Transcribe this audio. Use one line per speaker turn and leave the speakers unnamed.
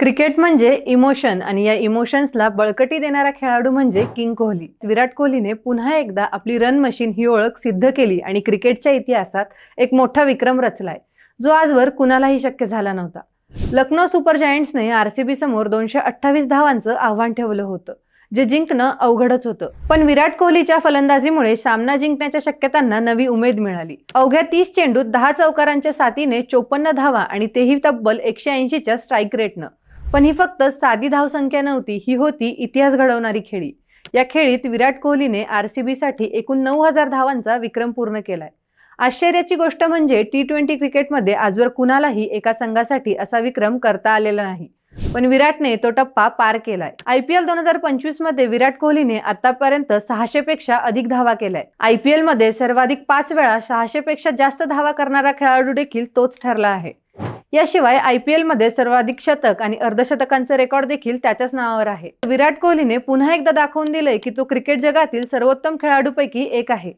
Cricket म्हणजे emotion आणि या इमोशन्सला बळकटी देणारा खेळाडू म्हणजे किंग कोहली. विराट कोहलीने पुन्हा एकदा आपली रन मशीन ही ओळख सिद्ध केली आणि क्रिकेटच्या इतिहासात एक मोठा विक्रम रचलाय. जो आजवर कुणालाही शक्य झाला नव्हता. लखनौ सुपर जायंट्सने आरसीबी समोर दोनशे अठ्ठावीस धावांचं आव्हान ठेवलं होतं जे जिंकणं अवघडच होतं. पण विराट कोहलीच्या फलंदाजीमुळे सामना जिंकण्याच्या शक्यतांना नवी उमेद मिळाली. अवघ्या तीस चेंडूत दहा चौकारांच्या साथीने चोपन्न धावा आणि तेही तब्बल एकशे ऐंशीच्या स्ट्राईक रेटनं. पण ही फक्त साधी धावसंख्या नव्हती ही होती इतिहास घडवणारी खेळी. या खेळीत विराट कोहलीने आरसीबीसाठी एकूण नऊ हजार धावांचा विक्रम पूर्ण केलाय. आश्चर्याची गोष्ट म्हणजे टी ट्वेंटी क्रिकेटमध्ये आजवर कुणालाही एका संघासाठी असा विक्रम करता आलेला नाही. पण विराटने तो टप्पा पार केलाय. आय पी एल दोन हजार पंचवीसमध्ये विराट कोहलीने आतापर्यंत सहाशे पेक्षा अधिक धावा केलाय. आय पी एलमध्ये सर्वाधिक पाच वेळा सहाशे पेक्षा जास्त धावा करणारा खेळाडू देखील तोच ठरला आहे. याशिवाय आय पी एलमध्ये सर्वाधिक शतक आणि अर्धशतकांचं रेकॉर्ड देखील त्याच्याच नावावर आहे. विराट कोहलीने पुन्हा एकदा दाखवून दिलंय की तो क्रिकेट जगातील सर्वोत्तम खेळाडूपैकी एक आहे.